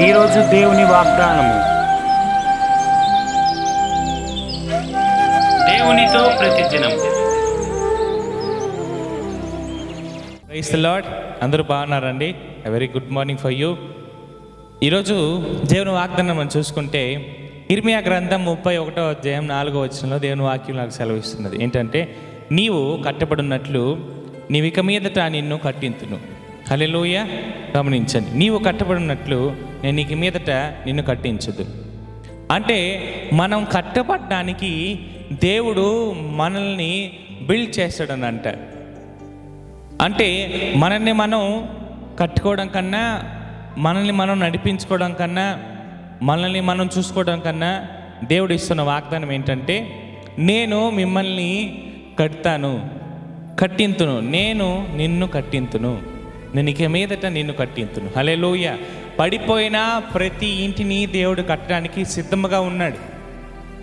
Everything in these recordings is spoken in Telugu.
ఈరోజు దేవుని వాగ్దానము. దేవునితో ప్రతిదినం. ప్రైస్ లాడ్ అందరూ బాగున్నారండి? Very good morning for you ఈరోజు దేవుని వాగ్దానం మనం చూసుకుంటే ఇర్మియా గ్రంథం ముప్పై ఒకటో అధ్యాయం నాలుగో వచనంలో దేవుని వాక్యం నాకు సెలవిస్తున్నది. ఏంటంటే నీవు కట్టబడినట్లు నీవు ఇక మీదట నిన్ను కట్టింతును. హలెలోయ గమనించండి నీవు కట్టబడినట్లు నేను నీకు మీదట నిన్ను కట్టించదు. అంటే మనం కట్టబడడానికి దేవుడు మనల్ని బిల్డ్ చేస్తాడని అంట అంటే మనల్ని మనం కట్టుకోవడం కన్నా మనల్ని మనం నడిపించుకోవడం కన్నా మనల్ని మనం చూసుకోవడం కన్నా దేవుడు ఇస్తున్న వాగ్దానం ఏంటంటే నేను మిమ్మల్ని కడతాను కట్టింతును నేను నిన్ను కట్టింతును. నేను ఇక మీదట నిన్ను కట్టింతును. హలే పడిపోయిన ప్రతి ఇంటిని దేవుడు కట్టడానికి సిద్ధముగా ఉన్నాడు.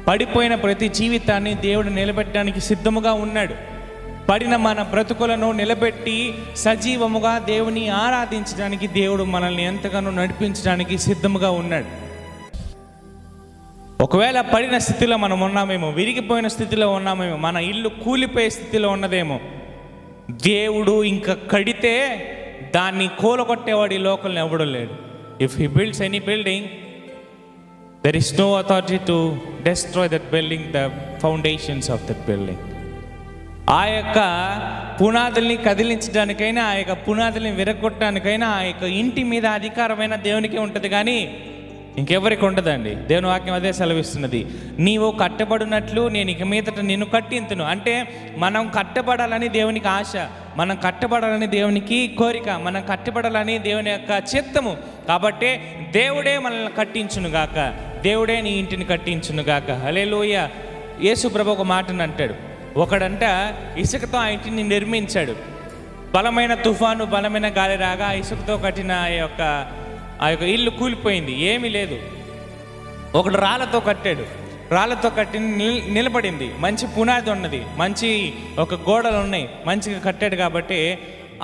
పడిపోయిన ప్రతి జీవితాన్ని దేవుడు నిలబెట్టడానికి సిద్ధముగా ఉన్నాడు. పడిన మన బ్రతుకులను నిలబెట్టి సజీవముగా దేవుని ఆరాధించడానికి దేవుడు మనల్ని ఎంతగానో నడిపించడానికి సిద్ధముగా ఉన్నాడు. ఒకవేళ పడిన స్థితిలో మనం ఉన్నామేమో విరిగిపోయిన స్థితిలో ఉన్నామేమో మన ఇల్లు కూలిపోయే స్థితిలో ఉన్నదేమో దేవుడు ఇంకా కడితే దాన్ని కూలగొట్టేవాడు ఈ లోకల్ని ఎవడు లేడు. If he builds any building there is no authority to destroy that building the foundations of that building ఆ యొక్క పునాదుల్ని కదిలించడానికైనా ఆ యొక్క పునాదుల్ని విరగొట్టడానికైనా ఆ యొక్క ఇంటి మీద అధికారమైన దేవునికి ఉంటుంది కానీ ఇంకెవరికి ఉండదండి. దేవుని వాక్యం అదే సెలవిస్తున్నది. నీవు కట్టబడినట్లు నేను ఇక మీదట నిన్ను కట్టింతును. అంటే మనం కట్టబడాలని దేవునికి ఆశ మనం కట్టబడాలని దేవునికి కోరిక మనం కట్టబడాలని దేవుని యొక్క చిత్తము. కాబట్టి దేవుడే మనల్ని కట్టించును గాక. దేవుడే నీ ఇంటిని కట్టించును గాక. లోయ యేసు ప్రభు ఒక మాటను అంటాడు. ఒకడంట ఇసుకతో ఆ ఇంటిని నిర్మించాడు. బలమైన తుఫాను బలమైన గాలి రాగా ఇసుకతో కట్టిన ఆ యొక్క ఆ యొక్క ఇల్లు కూలిపోయింది ఏమీ లేదు. ఒకడు రాళ్ళతో కట్టాడు. రాళ్ళతో కట్టి నిల్- నిలబడింది. మంచి పునాది ఉన్నది. మంచి ఒక గోడలు ఉన్నాయి. మంచిగా కట్టాడు కాబట్టి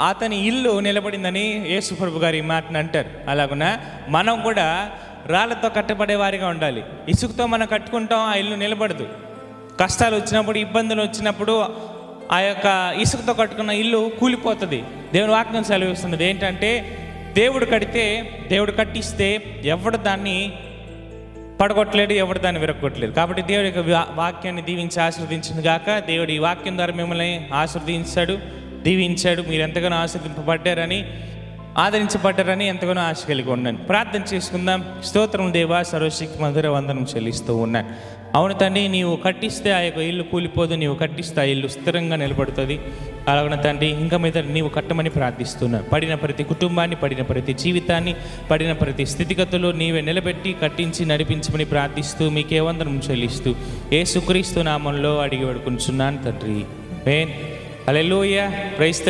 అతని ఇల్లు నిలబడిందని యేసుప్రభు గారి మాటను అంటారు. అలాగున? మనం కూడా రాళ్ళతో కట్టబడే వారిగా ఉండాలి. ఇసుకతో మనం కట్టుకుంటాం ఆ ఇల్లు నిలబడదు. కష్టాలు వచ్చినప్పుడు ఇబ్బందులు వచ్చినప్పుడు ఆ యొక్క ఇసుకతో కట్టుకున్న ఇల్లు కూలిపోతుంది. దేవుని వాక్యం సెలవిస్తున్నది ఏంటంటే దేవుడు కడితే దేవుడు కట్టిస్తే ఎవడు దాన్ని పడగొట్టలేడు ఎవడు దాన్ని విరగొట్టలేదు కాబట్టి దేవుడి యొక్క వాక్యాన్ని దీవించి ఆశీర్దించింది గాక దేవుడు ఈ వాక్యం ద్వారా మిమ్మల్ని ఆశీర్వదించాడు దీవించాడు మీరు ఎంతగానో ఆశీర్దింపబడ్డారని ఆదరించబడ్డారని ఎంతగానో ఆశ కలిగి ఉన్నాను. ప్రార్థన చేసుకుందాం. స్తోత్రం దేవా సర్వశక్తి మధుర వందనం చెల్లిస్తూ ఉన్నాను. అవును తండ్రి నీవు కట్టిస్తే ఆ యొక్క ఇల్లు కూలిపోదు నీవు కట్టిస్తే ఆ ఇల్లు స్థిరంగా నిలబడుతుంది. అలాగన తండ్రి ఇంకా మీద నీవు కట్టమని ప్రార్థిస్తున్నాను పడిన ప్రతి కుటుంబాన్ని పడిన ప్రతి జీవితాన్ని పడిన ప్రతి స్థితిగతులు నీవే నిలబెట్టి కట్టించి నడిపించమని ప్రార్థిస్తూ మీకే వందనం చెల్లిస్తూ ఏ సుక్రీస్తు నామంలో అడిగి పడుకుంటున్నాను తండ్రి. మేన్ అలెలోయ ప్రైస్ ద